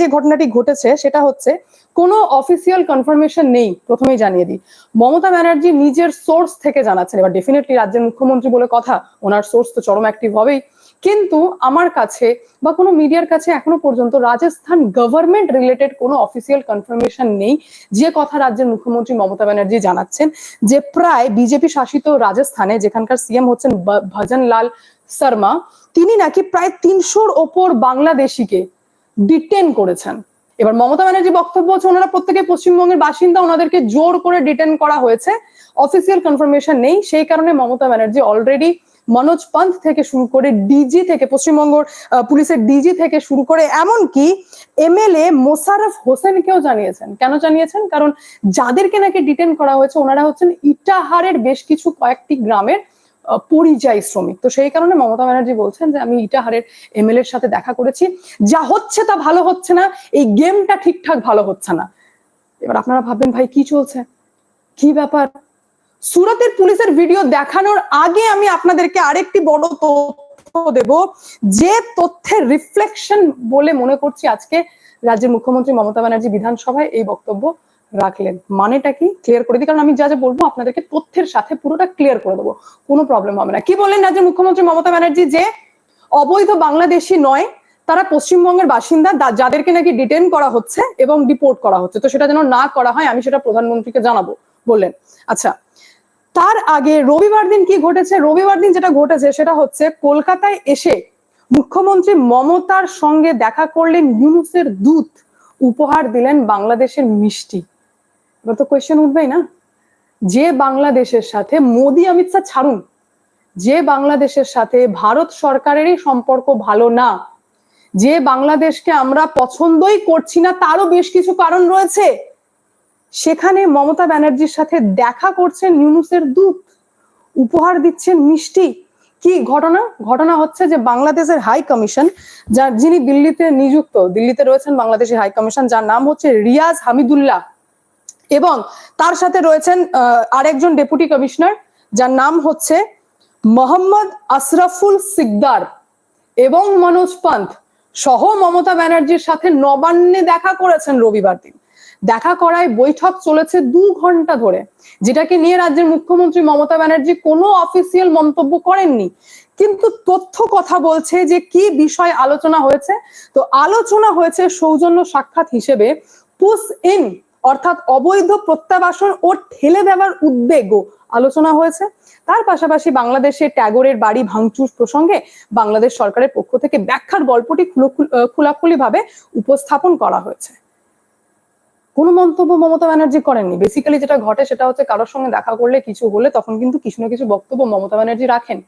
যে ঘটনাটি ঘটেছে সেটা হচ্ছে, কোনো অফিসিয়াল কনফার্মেশন নেই, প্রথমেই জানিয়ে দিই। মমতা ব্যানার্জি নিজের সোর্স থেকে জানাচ্ছেন, এবার ডেফিনেটলি রাজ্যের মুখ্যমন্ত্রী বলে কথা, ওনার সোর্স তো চরম অ্যাক্টিভ হবেই। কিন্তু আমার কাছে বা কোনো মিডিয়ার কাছে এখনও পর্যন্ত রাজস্থান গভর্নমেন্ট রিলেটেড কোনো অফিসিয়াল কনফার্মেশন নেই, যে কথা রাজ্যের মুখ্যমন্ত্রী মমতা ব্যানার্জি জানাচ্ছেন, যে প্রায় বিজেপি শাসিত রাজস্থানে, যেখানকার সিএম হচ্ছেন ভজন লাল শর্মা, তিনি নাকি প্রায় তিনশোর ওপর বাংলাদেশিকে ডিটেন করেছেন। এবার মমতা ব্যানার্জি বক্তব্য হচ্ছে ওনারা প্রত্যেকে পশ্চিমবঙ্গের বাসিন্দা, ওনাদেরকে জোর করে ডিটেন করা হয়েছে। অফিসিয়াল কনফার্মেশন নেই, সেই কারণে মমতা ব্যানার্জি অলরেডি মনোজ পন্থ থেকে শুরু করে ডিজি থেকে পশ্চিমবঙ্গ পুলিশের ডিজি থেকে শুরু করে এমনকি এমএলএ মোশারফ হোসেনকেও জানিয়েছেন। কেন জানিয়েছেন? কারণ যাদেরকে নাকি ডিটেন করা হয়েছে, ওনারা হচ্ছেন ইটাহারের বেশ কিছু কয়েকটি গ্রামের পরিযায়ী শ্রমিক। তো সেই কারণে মমতা ব্যানার্জি বলছেন যে আমি ইটাহারের এমএলএ এর সাথে দেখা করেছি। যা হচ্ছে তা ভালো হচ্ছে না, এই গেমটা ঠিকঠাক ভালো হচ্ছে না। এবার আপনারা ভাববেন, ভাই, কি চলছে? কি ব্যাপার? সুরতের পুলিশের ভিডিও দেখানোর আগে আমি আপনাদেরকে আরেকটি বড় তথ্য দেব। যে তথ্যের রিফ্লেকশন বলে মনে করছি আজকে রাজ্যের মুখ্যমন্ত্রী মমতা ব্যানার্জি বিধানসভায় এই বক্তব্য রাখলেন। মানেটা কি? ক্লিয়ার করে দিই, কারণ আমি যা যা বলব আপনাদেরকে তথ্যের সাথে পুরোটা ক্লিয়ার করে দেবো। কোনো প্রবলেম হবে না। কি বললেন রাজ্যের মুখ্যমন্ত্রী মমতা ব্যানার্জি যে, অবৈধ বাংলাদেশি নয়, তারা পশ্চিমবঙ্গের বাসিন্দা যাদেরকে নাকি ডিটেন করা হচ্ছে এবং ডিপোর্ট করা হচ্ছে। তো সেটা যেন না করা হয়, আমি সেটা প্রধানমন্ত্রীকে জানাব, বললেন। আচ্ছা তার আগে রবিবার দিন কি ঘটেছে? রবিবার দিন যেটা ঘটেছে সেটা হচ্ছে, কলকাতায় এসে মুখ্যমন্ত্রী মমতার সঙ্গে দেখা করলেন ইউনুসের দূত। উপহার দিলেন বাংলাদেশের মিষ্টি। এবার তো কোয়েশ্চেন উঠবেই না? যে বাংলাদেশের সাথে মোদি, অমিত শাহ ছাড়ুন, যে বাংলাদেশের সাথে ভারত সরকারেরই সম্পর্ক ভালো না, যে বাংলাদেশকে আমরা পছন্দই করছি না, তারও বেশ কিছু কারণ রয়েছে। সেখানে মমতা ব্যানার্জির সাথে দেখা করছেন ইউনুসের দূত, উপহার দিচ্ছেন মিষ্টি। কি ঘটনা? ঘটনা হচ্ছে যে বাংলাদেশের হাই কমিশন, যার যিনি দিল্লিতে নিযুক্ত, দিল্লিতে রয়েছেন বাংলাদেশের হাই কমিশন, যার নাম হচ্ছে রিয়াজ হামিদুল্লাহ। এবং তার সাথে রয়েছেন আরেকজন ডেপুটি কমিশনার, যার নাম হচ্ছে মোহাম্মদ আশরাফুল সিকদার এবং মনোজ পান্থ সহ মমতা ব্যানার্জির সাথে নবান্নে দেখা করেছেন রবিবার দিন। দেখা করায় বৈঠক চলেছে দু ঘণ্টা ধরে, যেটাকে নিয়ে রাজ্যের মুখ্যমন্ত্রী মমতা ব্যানার্জি কোনো অফিসিয়াল মন্তব্য করেননি। কিন্তু তথ্য কথা বলছে যে কি বিষয় আলোচনা হয়েছে। তো আলোচনা হয়েছে সৌজন্য সাক্ষাৎ হিসেবে পুস ইন অর্থাৎ অবৈধ প্রত্যাবাসন ও ঠেলে দেওয়ার উদ্বেগও আলোচনা হয়েছে। তার পাশাপাশি বাংলাদেশে ট্যাগোরের বাড়ি ভাঙচুর প্রসঙ্গে বাংলাদেশ সরকারের পক্ষ থেকে ব্যাখ্যার গল্পটি খোলাখুলি ভাবে উপস্থাপন করা হয়েছে। কোনো মন্তব্য মমতা ব্যানার্জি করেননি। বেসিক্যালি যেটা ঘটে সেটা হচ্ছে কারোর সঙ্গে দেখা করলে কিছু হলে তখন কিন্তু কিছু না কিছু বক্তব্য মমতা ব্যানার্জি রাখেন।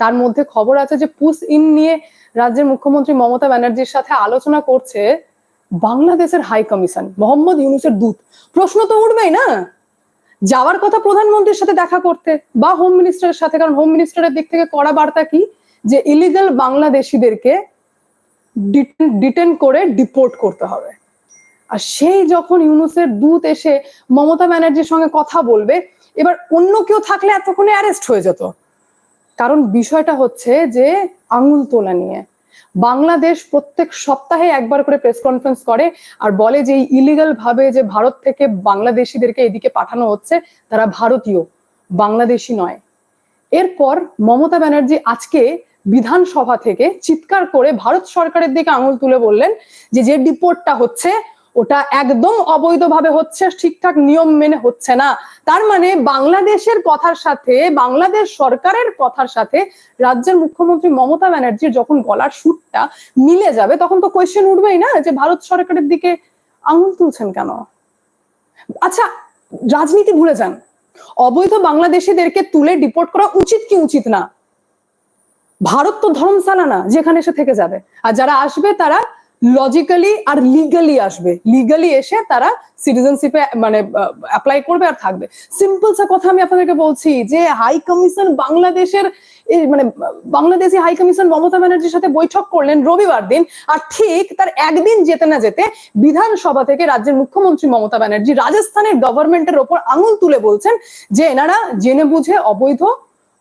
তার মধ্যে খবর আছে যে পুস ইন নিয়ে রাজ্যের মুখ্যমন্ত্রী মমতা ব্যানার্জির সাথে আলোচনা করছে বাংলাদেশের হাই কমিশন মোহাম্মদ ইউনুসের দূত। প্রশ্ন তো উঠবেই না? যাওয়ার কথা প্রধানমন্ত্রীর সাথে দেখা করতে বা হোম মিনিস্টারের সাথে, কারণ হোম মিনিস্টারের দিক থেকে কড়া বার্তা কি? যে ইলিগাল বাংলাদেশিদেরকে ডিটেন করে ডিপোর্ট করতে হবে। আর সেই যখন ইউনুসের দূত এসে মমতা ব্যানার্জির সঙ্গে কথা বলবে, এবার অন্য কেউ থাকলে এতক্ষণে অ্যারেস্ট হয়ে যেত। কারণ বিষয়টা হচ্ছে যে আঙুল তোলা নিয়ে। বাংলাদেশ প্রত্যেক সপ্তাহে একবার করে প্রেস কনফারেন্স করে আর বলে যে ইলিগাল ভাবে যে ভারত থেকে বাংলাদেশিদেরকে এদিকে পাঠানো হচ্ছে, তারা ভারতীয়, বাংলাদেশি নয়। এরপর মমতা ব্যানার্জি আজকে বিধানসভা থেকে চিৎকার করে ভারত সরকারের দিকে আঙুল তুলে বললেন যে যে ডিপোর্টটা হচ্ছে ওটা একদম অবৈধভাবে হচ্ছে, ঠিকঠাক নিয়ম মেনে হচ্ছে না। তার মানে বাংলাদেশের কথার সাথে, বাংলাদেশ সরকারের কথার সাথে রাজ্যের মুখ্যমন্ত্রী মমতা ব্যানার্জির যখন গলার সুরটা মিলে যাবে, তখন তো কোয়েশ্চেন উঠবেই না যে ভারত সরকারের দিকে আঙুল তুলছেন কেন? আচ্ছা রাজনীতি ভুলে যান। অবৈধ বাংলাদেশিদেরকে তুলে ডিপোর্ট করা উচিত কি উচিত না? ভারত তো ধর্মশালা না, যেখানে এসে থেকে যাবে। আর যারা আসবে, তারা লজিক্যালি আর লিগালি আসবে। লিগালি এসে তারা সিটিজেনশিপে মানে অ্যাপ্লাই করবে আর থাকবে। সিম্পল সা কথা আমি আপনাদেরকে বলছি যে হাই কমিশন বাংলাদেশের মানে বাংলাদেশি হাই কমিশন মমতা ব্যানার্জির সাথে বৈঠক করলেন রবিবার দিন আর ঠিক তার একদিন যেতে না যেতে বিধানসভা থেকে রাজ্যের মুখ্যমন্ত্রী মমতা ব্যানার্জি রাজস্থানের গভর্নমেন্টের ওপর আঙুল তুলে বলছেন যে, এনারা জেনে বুঝে অবৈধ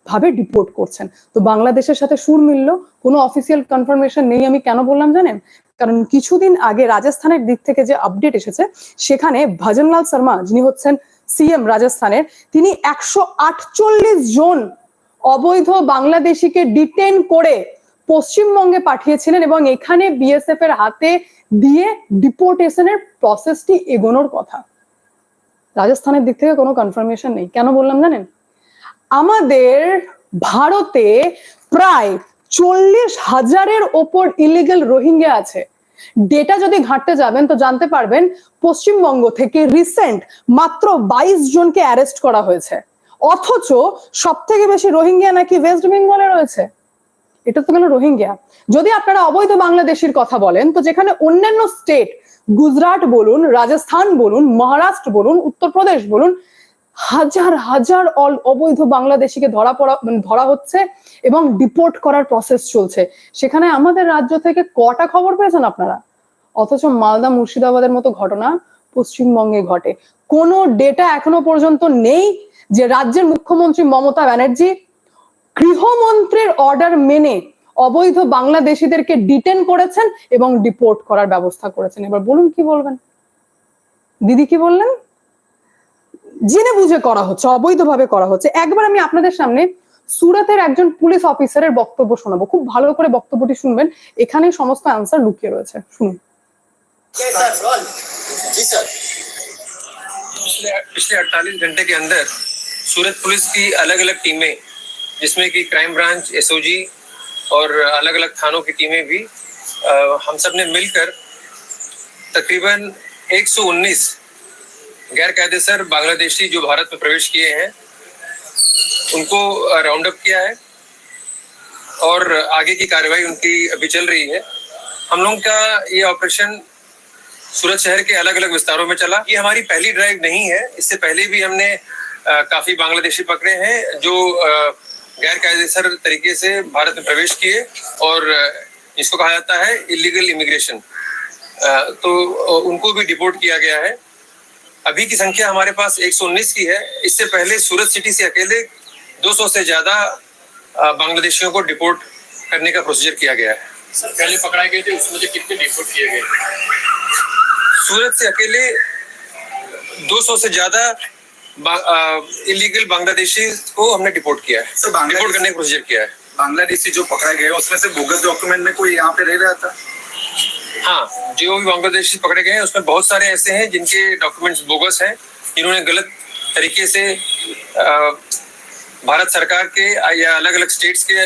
ভাবে ডিপোর্ট করছেন। তো বাংলাদেশের সাথে সুর মিলল, কোনো অফিসিয়াল কনফার্মেশন নেই আমি কেন বললাম জানেন? কারণ কিছুদিন আগে রাজস্থানের দিক থেকে যে আপডেট এসেছে, সেখানে ভজনলাল শর্মা, যিনি হচ্ছেন সিএম রাজস্থানের, তিনি একশো আটচল্লিশ জন অবৈধ বাংলাদেশিকে ডিটেন করে পশ্চিমবঙ্গে পাঠিয়েছিলেন এবং এখানে বিএসএফ এর হাতে দিয়ে ডিপোর্টেশনের প্রসেসটি এগোনোর কথা। রাজস্থানের দিক থেকে কোনো কনফার্মেশন নেই। কেন বললাম জানেন? আমাদের ভারতে প্রায় চল্লিশ হাজারের ওপর ইলিগাল রোহিঙ্গা আছে। ডেটা যদি ঘাঁটতে যাবেন, তো জানতে পারবেন পশ্চিমবঙ্গ থেকে রিসেন্ট মাত্র বাইশ জনকে অ্যারেস্ট করা হয়েছে। অথচ সব থেকে বেশি রোহিঙ্গা নাকি ওয়েস্ট বেঙ্গলে রয়েছে? এটা তো গেল রোহিঙ্গা। যদি আপনারা অবৈধ বাংলাদেশির কথা বলেন, তো যেখানে অন্যান্য স্টেট গুজরাট বলুন, রাজস্থান বলুন, মহারাষ্ট্র বলুন, উত্তরপ্রদেশ বলুন হাজার হাজার অল অবৈধ বাংলাদেশিকে ধরা পড়া মানে ধরা হচ্ছে এবং ডিপোর্ট করার প্রসেস চলছে। সেখানে আমাদের রাজ্য থেকে কটা খবর পেয়েছেন আপনারা? অথচ মালদা মুর্শিদাবাদের মতো ঘটনা পশ্চিমবঙ্গে ঘটে। কোনো ডেটা এখনও পর্যন্ত নেই যে রাজ্যের মুখ্যমন্ত্রী মমতা ব্যানার্জি গৃহমন্ত্রীর অর্ডার মেনে অবৈধ বাংলাদেশিদেরকে ডিটেন করেছেন এবং ডিপোর্ট করার ব্যবস্থা করেছেন। এবার বলুন কি বলবেন? দিদি কি বললেন? জেনে বুঝে করা হচ্ছে অবৈধভাবে করা হচ্ছে একবার আমি আপনাদের সামনে সুরাতের একজন পুলিশ অফিসারের বক্তব্য শোনাবো খুব ভালো করে বক্তব্যটি শুনবেন এখানে সমস্ত অ্যান্সার লুকিয়ে রয়েছে শুনুন जी सर पिछले पिछले 48 घंटे के अंदर सूरत पुलिस की अलग अलग टीमें जिसमें कि क्राइम ब्रांच एसओजी और अलग अलग थानों की टीमें भी अ, हम सब ने मिलकर तकरीबन 119 गैर कायदेसर बांग्लादेशी जो भारत में प्रवेश किए हैं, उनको राउंड अप किया है और आगे की कार्रवाई उनकी अभी चल रही है। हम लोग का ये ऑपरेशन सूरत शहर के अलग अलग विस्तारों में चला। ये हमारी पहली ड्राइव नहीं है। इससे पहले भी हमने काफ़ी बांग्लादेशी पकड़े हैं जो गैर कायदेसर तरीके से भारत में प्रवेश किए और इसको कहा जाता है इलीगल इमिग्रेशन तो उनको भी डिपोर्ट किया गया है। अभी की संख्या हमारे पास 119 की है। इससे पहले सूरत सिटी से अकेले 200 से ज़्यादा बांग्लादेशियों को डिपोर्ट करने का प्रोसीजर किया गया है। सर पहले पकड़ाए गए थे उसमें से कितने डिपोर्ट किए गए? सूरत से अकेले 200 से ज़्यादा इलीगल बांग्लादेशी को हमने डिपोर्ट किया है। सर, डिपोर्ट करने का प्रोसीजर किया है। बांग्लादेशी जो पकड़ा गया उसमें से बोगस डॉक्यूमेंट में कोई यहाँ पे रह रहा था? हाँ जो भी बांग्लादेशी पकड़े गए हैं। उसमें बहुत सारे ऐसे हैं जिनके डॉक्यूमेंट्स बोगस हैं। जिन्होंने गलत तरीके से भारत सरकार के या अलग अलग स्टेट्स के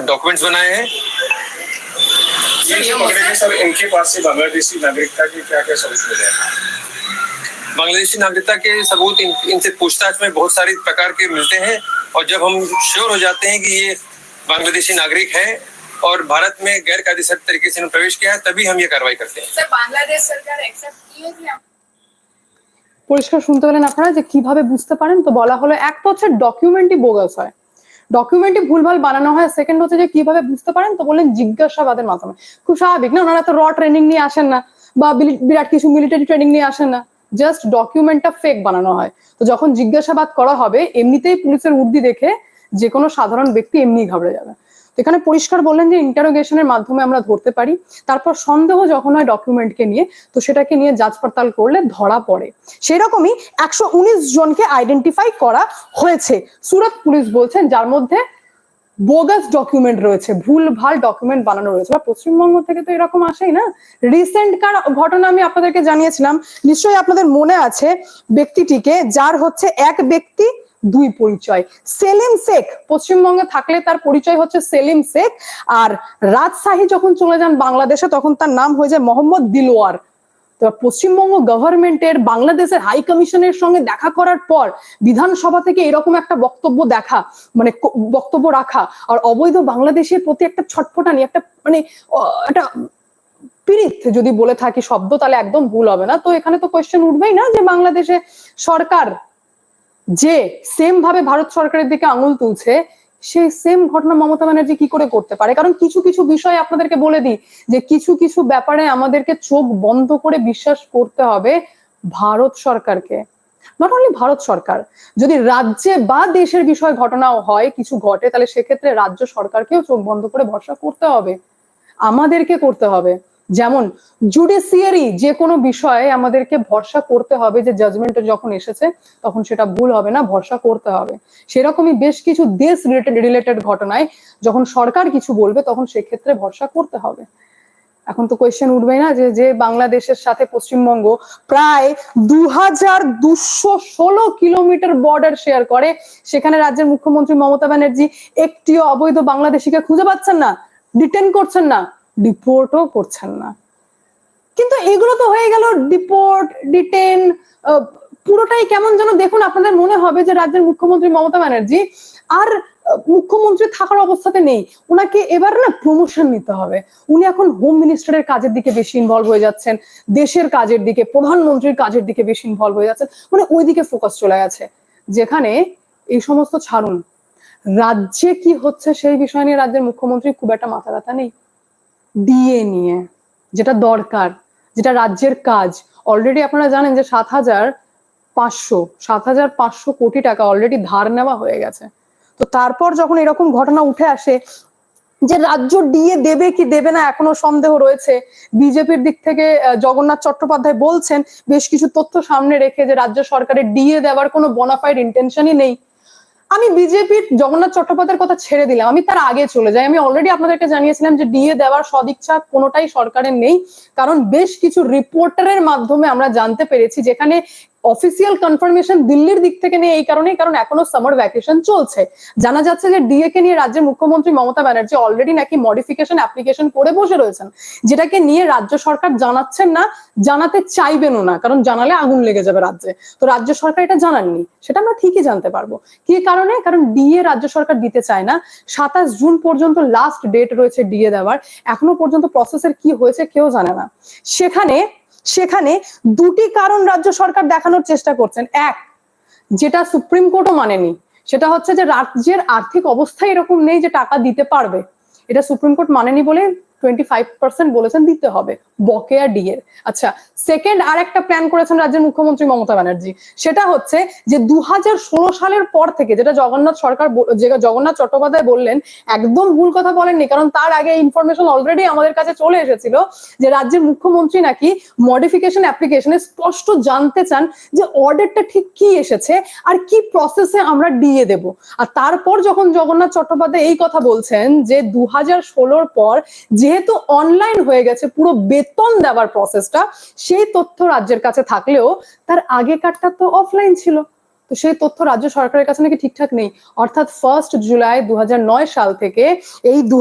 डॉक्यूमेंट्स बनाए हैं। ये जो पकड़े गए सर इनके पास से बांग्लादेशी नागरिकता के क्या क्या सबूत मिले हैं? बांग्लादेशी नागरिकता के सबूत इन, इनसे पूछताछ में बहुत सारे प्रकार के मिलते हैं। और जब हम श्योर हो जाते हैं कि ये बांग्लादेशी नागरिक हैं और भारत में गैर कायदेसर तरीके से इन्होंने प्रवेश किया है तभी हम ये कार्रवाई करते हैं স্যার বাংলাদেশ সরকার অ্যাকসেপ্ট কিয়েছে পরিষ্কার শুনতে পেলেন আপনারা যে কিভাবে বুঝতে পারেন তো বলা হলো এক তো হচ্ছে ডকুমেন্টই বোগাস হয় ডকুমেন্টই ভুলভাল বানানো হয় সেকেন্ড হচ্ছে যে কিভাবে বুঝতে পারেন তো বললেন জিজ্ঞাসাবাদের মাধ্যমে খুব স্বাভাবিক না ওনারা তো র ট্রেনিং নিয়ে আসেন না বা বিলি- বিরাট কিছু মিলিটারি ট্রেনিং নিয়ে আসেন না জাস্ট ডকুমেন্টটা ফেক বানানো হয় তো যখন জিজ্ঞাসাবাদ করা হবে এমনিতেই পুলিশের উর্দি দেখে যে কোনো সাধারণ ব্যক্তি এমনি ঘাবড়ে যাবে তো এখানে পরিষ্কার বললেন যে ইন্টারোগেশনের মাধ্যমে আমরা ধরতে পারি। তারপর সন্দেহ যখন হয় ডকুমেন্টকে নিয়ে, তো সেটাকে নিয়ে যাচ পড়তাল করলে ধরা পড়ে। সেরকমই একশো উনিশ জনকে আইডেন্টিফাই করা হয়েছে। সুরত পুলিশ বলছেন যার মধ্যে বোগাস ডকুমেন্ট রয়েছে ভুল ভালো ডকুমেন্ট বানানো রয়েছে। বা পশ্চিমবঙ্গ থেকে তো এরকম আসেই না? রিসেন্ট কার ঘটনা আমি আপনাদেরকে জানিয়েছিলাম। নিশ্চয়ই আপনাদের মনে আছে ব্যক্তিটিকে, যার হচ্ছে এক ব্যক্তি দুই পরিচয়। সেলিম শেখ, পশ্চিমবঙ্গে থাকলে তার পরিচয় হচ্ছে সেলিম শেখ। আর রাজশাহী যখন চলে যান বাংলাদেশে, তখন তার নাম হয়ে যায় মোহাম্মদ দিলওয়ার। তো পশ্চিমবঙ্গ গভর্নমেন্টের বাংলাদেশের হাই কমিশনের সঙ্গে দেখা করার পর বিধানসভা থেকে এরকম একটা বক্তব্য দেখা মানে বক্তব্য রাখা, আর অবৈধ বাংলাদেশের প্রতি একটা ছটফটানি, একটা মানে একটা পীড়িত যদি বলে থাকি, শব্দ তাহলে একদম ভুল হবে না। তো এখানে তো কোয়েশ্চেন উঠবেই না যে বাংলাদেশে সরকার যে সেম ভাবে ভারত সরকারের দিকে আঙুল তুলছে, সেই সেম ঘটনা মমতা ব্যানার্জি কি করে করতে পারে? কারণ কিছু কিছু বিষয় আপনাদেরকে বলে দিই, যে কিছু কিছু ব্যাপারে আমাদেরকে চোখ বন্ধ করে বিশ্বাস করতে হবে ভারত সরকারকে। নট অনলি ভারত সরকার, যদি রাজ্যে বা দেশের বিষয় ঘটনাও হয়, কিছু ঘটে, তাহলে সেক্ষেত্রে রাজ্য সরকারকেও চোখ বন্ধ করে ভরসা করতে হবে। আমাদেরকে করতে হবে। যেমন জুডিশিয়ারি যে কোনো বিষয়ে আমাদেরকে ভরসা করতে হবে যে জাজমেন্ট যখন এসেছে, তখন সেটা ভুল হবে না, ভরসা করতে হবে। সেরকমই বেশ কিছু দেশ রিলেটেড রিলেটেড ঘটনায় যখন সরকার কিছু বলবে, তখন সেক্ষেত্রে ভরসা করতে হবে। এখন তো কোয়েশ্চেন উঠবেই না যে যে বাংলাদেশের সাথে পশ্চিমবঙ্গ প্রায় দু হাজার দুশো কিলোমিটার বর্ডার শেয়ার করে, সেখানে রাজ্যের মুখ্যমন্ত্রী মমতা ব্যানার্জি একটিও অবৈধ বাংলাদেশিকে খুঁজে পাচ্ছেন না ডিটেন করছেন না। ডিপোর্টও করছেন না। কিন্তু এগুলো তো হয়ে গেল ডিপোর্ট ডিটেন পুরোটাই কেমন যেন দেখুন আপনাদের মনে হবে যে রাজ্যের মুখ্যমন্ত্রী মমতা ব্যানার্জি আর মুখ্যমন্ত্রী থাকার অবস্থাতে নেই। ওনাকে এবার না প্রমোশন নিতে হবে। উনি এখন হোম মিনিস্টারের কাজের দিকে বেশি ইনভলভ হয়ে যাচ্ছেন, দেশের কাজের দিকে, প্রধানমন্ত্রীর কাজের দিকে বেশি ইনভলভ হয়ে যাচ্ছেন। মানে ওই দিকে ফোকাস চলে গেছে। যেখানে এই সমস্ত ছাড়ুন। রাজ্যে কি হচ্ছে সেই বিষয় নিয়ে রাজ্যের মুখ্যমন্ত্রী খুব একটা মাথা ব্যথা নেই। ডিএ নিয়ে, যেটা দরকার, যেটা রাজ্যের কাজ। অলরেডি আপনারা জানেন যে সাত হাজার পাঁচশো, সাত হাজার পাঁচশো কোটি টাকা অলরেডি ধার নেওয়া হয়ে গেছে। তো তারপর যখন এরকম ঘটনা উঠে আসে যে রাজ্য ডিএ দেবে কি দেবে না এখনও সন্দেহ রয়েছে, বিজেপির দিক থেকে জগন্নাথ চট্টোপাধ্যায় বলছেন, বেশ কিছু তথ্য সামনে রেখে যে রাজ্য সরকারের ডিএ দেওয়ার কোনো বোনাফাইড ইন্টেনশনই নেই। আমি বিজেপির জগন্নাথ চট্টোপাধ্যায়ের কথা ছেড়ে দিলাম। আমি তার আগে চলে যাই। আমি অলরেডি আপনাদেরকে জানিয়েছিলাম যে ডিএ দেওয়ার সদিচ্ছা কোনোটাই সরকারের নেই। কারণ বেশ কিছু রিপোর্টারের মাধ্যমে আমরা জানতে পেরেছি, যেখানে অফিসিয়াল কনফার্মেশন দিল্লির দিক থেকে নেই এই কারণে কারণ এখনও সামার ভ্যাকেশন চলছে। জানা যাচ্ছে যে ডিএ কে নিয়ে রাজ্যের মুখ্যমন্ত্রী মমতা ব্যানার্জি অলরেডি নাকি মডিফিকেশন অ্যাপ্লিকেশন করে বসে রয়েছেন। যেটাকে নিয়ে রাজ্য সরকার জানাচ্ছেন না, জানাতে চাইবেনও না, কারণ জানালে আগুন লেগে যাবে রাজ্যে। তো রাজ্য সরকার এটা জানাননি, সেটা আমরা ঠিকই জানতে পারব। কি কারণে? কারণ ডিএ রাজ্য সরকার দিতে চায় না। সাতাশ জুন পর্যন্ত লাস্ট ডেট রয়েছে ডিএ দেওয়ার। এখনও পর্যন্ত প্রসেসের কি হয়েছে কেউ জানে না। সেখানে সেখানে দুটি কারণ রাজ্য সরকার দেখানোর চেষ্টা করছেন। এক, যেটা সুপ্রিম কোর্টও মানেনি, সেটা হচ্ছে যে রাজ্যের আর্থিক অবস্থা এরকম নেই যে টাকা দিতে পারবে। এটা সুপ্রিম কোর্ট মানেনি বলে টোয়েন্টি ফাইভ পার্সেন্ট বলেছেন দিতে হবে, বকেয়া ডিএর আচ্ছা সেকেন্ড আর একটা প্ল্যান করেছেন রাজ্যের মুখ্যমন্ত্রী মমতা ব্যানার্জি, সেটা হচ্ছে যে দু সালের পর থেকে যেটা জগন্নাথ সরকার জগন্নাথ চট্টোপাধ্যায় বললেন, একদম ভুল কথা বলেননি, কারণ তার আগে ইনফরমেশন অলরেডি আমাদের কাছে চলে এসেছিল যে রাজ্যের মুখ্যমন্ত্রী নাকি মডিফিকেশন অ্যাপ্লিকেশনে স্পষ্ট জানতে চান যে অর্ডারটা ঠিক কি এসেছে আর কি প্রসেসে আমরা ডিএ দেব। আর তারপর যখন জগন্নাথ চট্টোপাধ্যায় এই কথা বলছেন যে দু হাজার পর যেহেতু অনলাইন হয়ে গেছে, পুরো বেতন দেওয়ার প্রসেসটা সেই তথ্য রাজ্যের কাছে থাকলেও তার আগেকারটা তো অফলাইন ছিল। তো সেই তথ্য রাজ্য সরকারের কাছে নাকি ঠিকঠাক নেই। অর্থাৎ ফার্স্ট জুলাই দু সাল থেকে এই দু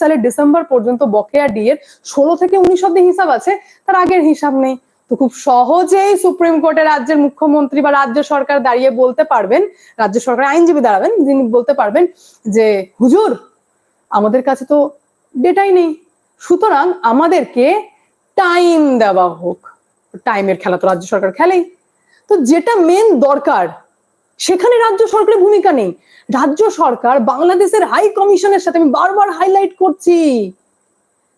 সালের ডিসেম্বর পর্যন্ত বকেয়া ডিএর ষোলো থেকে উনিশ অব্দি হিসাব আছে, তার আগের হিসাব নেই। তো খুব সহজেই সুপ্রিম কোর্টে রাজ্যের মুখ্যমন্ত্রী বা রাজ্য সরকার দাঁড়িয়ে বলতে পারবেন, রাজ্য সরকার আইনজীবী দাঁড়াবেন, যিনি বলতে পারবেন যে, হুজুর, আমাদের কাছে তো ডেটাই নেই। সুতরাং আমাদেরকে টাইম দেওয়া হোক। টাইমের খেলা তো রাজ্য সরকার খেলেই। তো যেটা মেন দরকার, সেখানে রাজ্য সরকারের ভূমিকা নেই। রাজ্য সরকার বাংলাদেশের হাই কমিশনের সাথে আমি বারবার হাইলাইট করছি।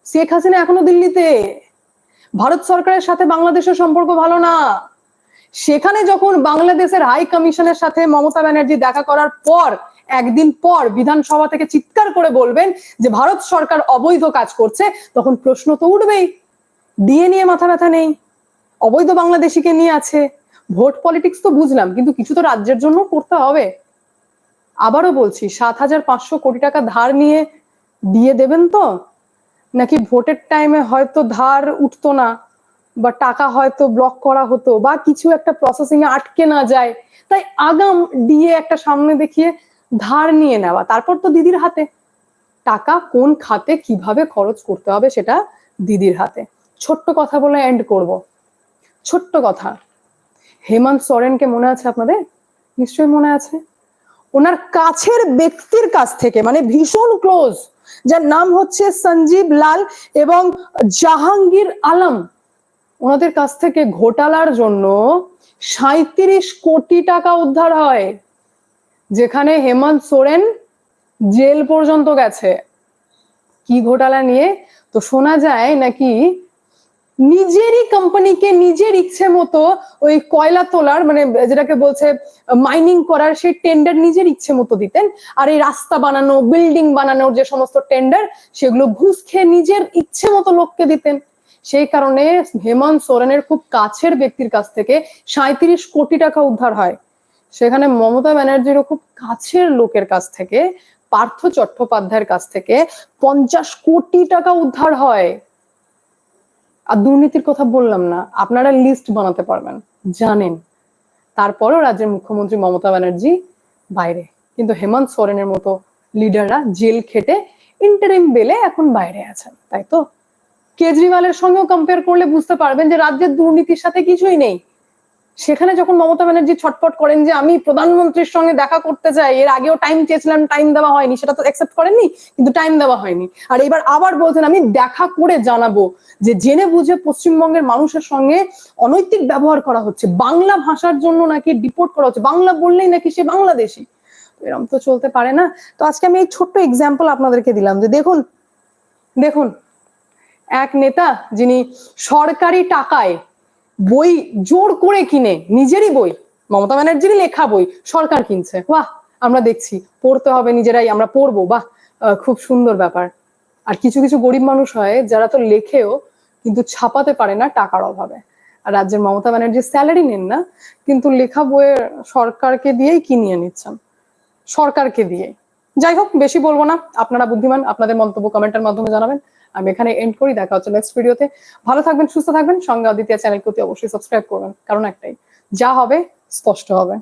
শেখ হাসিনা এখনও দিল্লিতে। ভারত সরকারের সাথে বাংলাদেশের সম্পর্ক ভালো না। সেখানে যখন বাংলাদেশের হাই কমিশনের সাথে মমতা ব্যানার্জি দেখা করার পর একদিন পর বিধানসভা থেকে চিৎকার করে বলবেন যে ভারত সরকার অবৈধ কাজ করছে, তখন প্রশ্ন তো উঠবেই। ডিএ নিয়ে মাথা ব্যথা নেই, অবৈধ বাংলাদেশিকে নিয়ে আছে। ভোট পলিটিক্স তো বুঝলাম, কিন্তু কিছু তো রাজ্যের জন্য করতে হবে। আবারও বলছি, সাত হাজার পাঁচশো কোটি টাকা ধার নিয়ে দিয়ে দেবেন তো? নাকি ভোটের টাইমে হয়তো ধার উঠতো না, বা টাকা হয়তো ব্লক করা হতো, বা কিছু একটা প্রসেসিং এ আটকে না যায়? তাই আগাম দিয়ে একটা সামনে দেখিয়ে ধার নিয়ে নেওয়া। তারপর তো দিদির হাতে। টাকা কোন খাতে কীভাবে খরচ করতে হবে সেটা দিদির হাতে। ছোট্ট কথা বলে এন্ড করব। ছোট্ট কথা। হেমন্ত সোরেনকে মনে আছে আপনাদের? নিশ্চয়ই মনে আছে। ওনার কাছের ব্যক্তির কাছ থেকে মানে ভীষণ ক্লোজ যার নাম হচ্ছে সঞ্জীব লাল এবং জাহাঙ্গীর আলম। ওনাদের কাছ থেকে ঘোটালার জন্য সাঁত্রিশ কোটি টাকা উদ্ধার হয়। যেখানে হেমন্ত সোরেন জেল পর্যন্ত গেছে। কি ঘোটালা নিয়ে? তো শোনা যায় নাকি নিজেরই কোম্পানিকে নিজের ইচ্ছে মতো ওই কয়লা তোলার মানে যেটাকে বলছে মাইনিং করার, সেই টেন্ডার নিজের ইচ্ছে মতো দিতেন। আর এই রাস্তা বানানো বিল্ডিং বানানোর যে সমস্ত টেন্ডার সেগুলো ঘুষ খেয়ে নিজের ইচ্ছে মতো লোককে দিতেন। সেই কারণে হেমন্ত সোরেনের খুব কাছের ব্যক্তির কাছ থেকে সাঁত্রিশ কোটি টাকা উদ্ধার হয়। সেখানে মমতা ব্যানার্জিরও খুব কাছের লোকের কাছ থেকে, পার্থ চট্টোপাধ্যায়ের কাছ থেকে পঞ্চাশ কোটি টাকা উদ্ধার হয়। আর দুর্নীতির কথা বললাম না, আপনারা লিস্ট বানাতে পারবেন, জানেন। তারপরেও রাজ্যের মুখ্যমন্ত্রী মমতা ব্যানার্জি বাইরে, কিন্তু হেমন্ত সোরেনের মতো লিডাররা জেল খেটে ইন্টারিম বেলে এখন বাইরে আছেন, তাই তো? কেজরিওয়ালের সঙ্গেও কম্পেয়ার করলে বুঝতে পারবেন যে রাজ্যের দুর্নীতির সাথে কিছুই নেই। সেখানে যখন মমতা ব্যানার্জি ছটফট করেন যে আমি প্রধানমন্ত্রীর সঙ্গে দেখা করতে চাই, এর আগেও টাইম চেয়েছিলাম টাইম দেওয়া হয়নি, সেটা তো অ্যাকসেপ্ট করেননি, কিন্তু টাইম দেওয়া হয়নি। আর এবার আবার বলছেন, আমি দেখা করে জানাব যে জেনে বুঝে পশ্চিমবঙ্গের মানুষের সঙ্গে অনৈতিক ব্যবহার করা হচ্ছে। বাংলা ভাষার জন্য নাকি ডিপোর্ট করা হচ্ছে। বাংলা বললেই নাকি সে বাংলাদেশি। তো এরকম তো চলতে পারে না। তো আজকে আমি এই ছোট্ট এক্সাম্পল আপনাদেরকে দিলাম যে দেখুন দেখুন, এক নেতা যিনি সরকারি টাকায় বই জোর করে কিনে, নিজেরই বই, মমতা ব্যানার্জিরই লেখা বই সরকার কিনছে। বাহ, আমরা দেখছি, পড়তে হবে নিজেরাই, আমরা পড়ব, বাহ খুব সুন্দর ব্যাপার। আর কিছু কিছু গরিব মানুষ হয়, যারা তো লেখেও কিন্তু ছাপাতে পারে না টাকার অভাবে। আর রাজ্যের মমতা ব্যানার্জি স্যালারি নেন না, কিন্তু লেখা বইয়ের সরকারকে দিয়েই কিনিয়ে নিচ্ছেন। সরকারকে দিয়ে। যাই হোক, বেশি বলব না, আপনারা বুদ্ধিমান, আপনাদের মন্তব্য কমেন্টের মাধ্যমে জানাবেন। আমি এখানে এন্ড করি, দেখা হচ্ছে নেক্সট ভিডিওতে ভালো থাকবেন, সুস্থ থাকবেন। সঙ্গে দ্বিতীয় চ্যানেল অতি অবশ্যই সাবস্ক্রাইব করবেন, কারণ একটাই, যা হবে স্পষ্ট হবে।